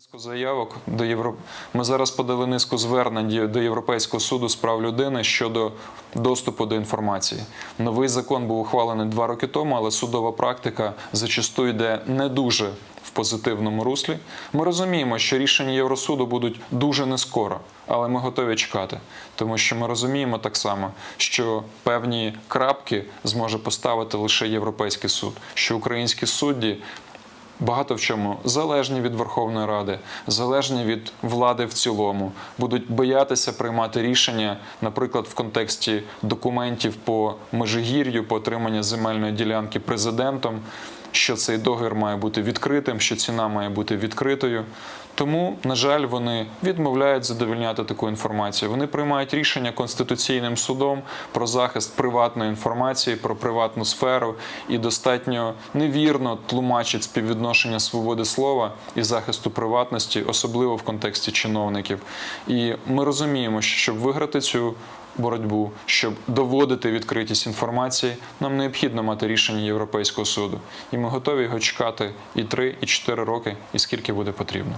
Низку заявок до Євро... Ми зараз подали низку звернень до Європейського суду з прав людини щодо доступу до інформації. Новий закон був ухвалений два роки тому, але судова практика зачасту йде не дуже в позитивному руслі. Ми розуміємо, що рішення Євросуду будуть дуже нескоро, але ми готові чекати, тому що ми розуміємо так само, що певні крапки зможе поставити лише Європейський суд, що українські судді багато в чому залежні від Верховної Ради, залежні від влади в цілому, будуть боятися приймати рішення, наприклад, в контексті документів по межигір'ю, по отриманню земельної ділянки президентом. Що цей договір має бути відкритим, що ціна має бути відкритою. Тому, на жаль, вони відмовляють задовольняти таку інформацію. Вони приймають рішення конституційним судом про захист приватної інформації, про приватну сферу і достатньо невірно тлумачать співвідношення свободи слова і захисту приватності, особливо в контексті чиновників. І ми розуміємо, що щоб виграти цю боротьбу, щоб доводити відкритість інформації, нам необхідно мати рішення Європейського суду. І ми готові його чекати і 3, і 4 роки, і скільки буде потрібно.